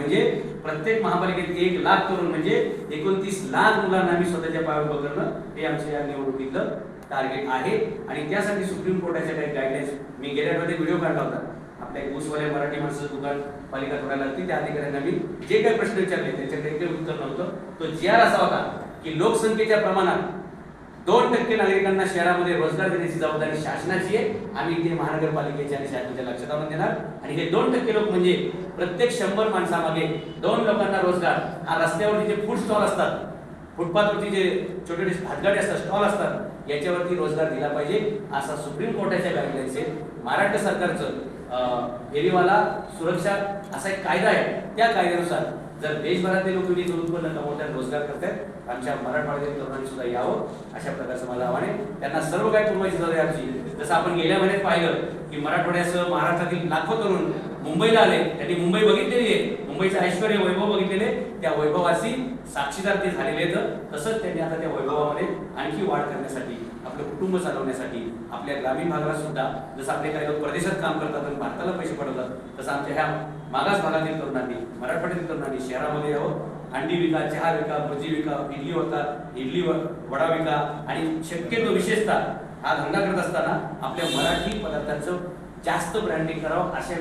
म्हणजे प्रत्येक महापालिकेत एक लाख तरुण म्हणजे एकोणतीस लाख मुलांना आम्ही स्वतःच्या पायावर उभं करणं हे आमच्या या निवडणुकीतलं टार्गेट आहे. आणि त्यासाठी सुप्रीम कोर्टाच्या काही गाईडलाईन्स मी गेल्या आठवड्यात व्हिडिओ काढला होता. आपल्या ऊसवाल्या ऊसवाले मराठी माणसं दुकान पालिका थोडायला लागते त्या अधिकाऱ्यांना मी जे काही प्रश्न विचारले त्याच्याकडे काही उत्तर नव्हतं. तो जी आर असा होता की लोकसंख्येच्या प्रमाणात दोन टक्के नागरिकांना शहरामध्ये रोजगार देण्याची जबाबदारी शासनाची आहे. आम्ही ते महानगरपालिकेच्या आणि शासनाच्या लक्षात आणून देणार. आणि हे दोन टक्के लोक म्हणजे प्रत्येक शंभर माणसामागे दोन लोकांना रोजगार. हा रस्त्यावरती जे फूड स्टॉल असतात फुटपाथवरती जे छोटे छोटे हातगाडी असतात स्टॉल असतात याच्यावरती रोजगार दिला पाहिजे असा सुप्रीम कोर्टाच्या गाईडलाईन्स आहे. महाराष्ट्र सरकारचं फेरीवाला सुरक्षा असा एक कायदा आहे. त्या कायद्यानुसार जर देशभरातले लोक वीज उत्पन्न कमवतात रोजगार करतात आमच्या मराठवाड्यातील तरुणांनी सुद्धा यावं अशा प्रकारचं मला आव्हान आहे. त्यांना सर्व काही पुरवायची जबाबदारी आमची. जसं आपण गेल्या महिन्यात पाहिलं की मराठवाड्यासह महाराष्ट्रातील लाखो तरुण मुंबईला आले. त्यांनी मुंबई बघितलेली आहे. मुंबईचं ऐश्वर वैभव बघितलेले त्या वैभवाशी साक्षीदार ते झालेले आहेत. तसंच त्यांनी आता त्या वैभवामध्ये आणखी वाढ करण्यासाठी आपलं कुटुंब चालवण्यासाठी आपल्या ग्रामीण भागाला सुद्धा जसं आपले काही लोक परदेशात काम करतात आणि भारताला पैसे पाठवतात तसं आमच्या ह्या मागास भागातील तरुणांनी मराठवाड्यातील तरुणांनी शहरामध्ये यावं. अंडी विका चहा विका भजी विका इडली होता इडली वडा विका. आणि शक्यतो विशेषतः हा धंदा करत असताना आपल्या मराठी पदार्थांचं जास्त ब्रँडिंग करावं अशा